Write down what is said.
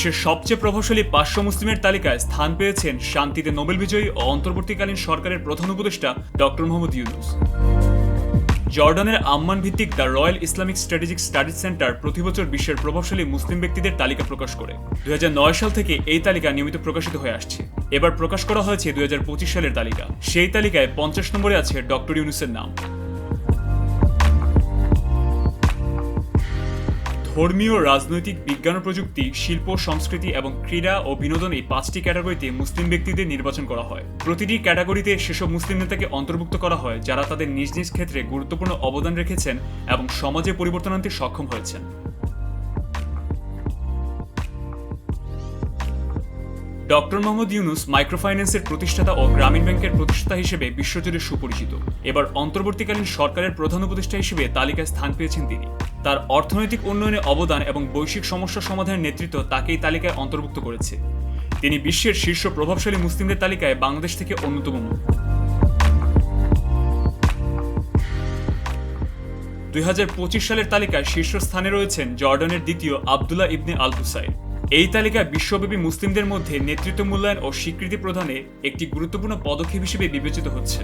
বিশ্বের সবচেয়ে প্রভাবশালী পাঁচশো মুসলিমের তালিকায় স্থান পেয়েছেন শান্তিতে নোবেল বিজয়ী ও অন্তর্বর্তীকালীন সরকারের প্রধান উপদেষ্টা ডক্টর মোহাম্মদ ইউনুস। জর্ডানের আম্মান ভিত্তিক the Royal Islamic Strategic Studies Centre প্রতি বছর বিশ্বের প্রভাবশালী মুসলিম ব্যক্তিদের তালিকা প্রকাশ করে। দু হাজার নয় সাল থেকে এই তালিকা নিয়মিত প্রকাশিত হয়ে আসছে। এবার প্রকাশ করা হয়েছে দুই হাজার পঁচিশ সালের তালিকা। সেই তালিকায় পঞ্চাশ নম্বরে আছে ডক্টর ইউনুসের নাম। ধর্মীয়, রাজনৈতিক, বিজ্ঞান ও প্রযুক্তি, শিল্প, সংস্কৃতি এবং ক্রীড়া ও বিনোদন এই পাঁচটি ক্যাটাগরিতে মুসলিম ব্যক্তিদের নির্বাচন করা হয়। প্রতিটি ক্যাটাগরিতে সেসব মুসলিম নেতাকে অন্তর্ভুক্ত করা হয়, যারা তাদের নিজ নিজ ক্ষেত্রে গুরুত্বপূর্ণ অবদান রেখেছেন এবং সমাজে পরিবর্তন আনতে সক্ষম হয়েছেন। ডক্টর মোহাম্মদ ইউনুস মাইক্রোফাইন্যান্সের প্রতিষ্ঠাতা ও গ্রামীণ ব্যাংকের প্রতিষ্ঠাতা হিসেবে বিশ্বজুড়ে সুপরিচিত। এবার অন্তর্বর্তীকালীন সরকারের প্রধান উপদেষ্টা হিসেবে তালিকায় স্থান পেয়েছেন তিনি। তার অর্থনৈতিক উন্নয়নে অবদান এবং বৈশ্বিক সমস্যা সমাধানের নেতৃত্ব তাকেই তালিকায় অন্তর্ভুক্ত করেছে। তিনি বিশ্বের শীর্ষ প্রভাবশালী মুসলিমদের তালিকায় বাংলাদেশ থেকে অন্যতম মুখ। দুই হাজার পঁচিশ সালের তালিকায় শীর্ষস্থানে রয়েছেন জর্ডানের দ্বিতীয় আবদুল্লাহ ইবনে আল হুসাইন এই তালিকা বিশ্বব্যাপী মুসলিমদের মধ্যে নেতৃত্ব মূল্যায়ন ও স্বীকৃতি প্রদানে একটি গুরুত্বপূর্ণ পদক্ষেপ হিসেবে বিবেচিত হচ্ছে।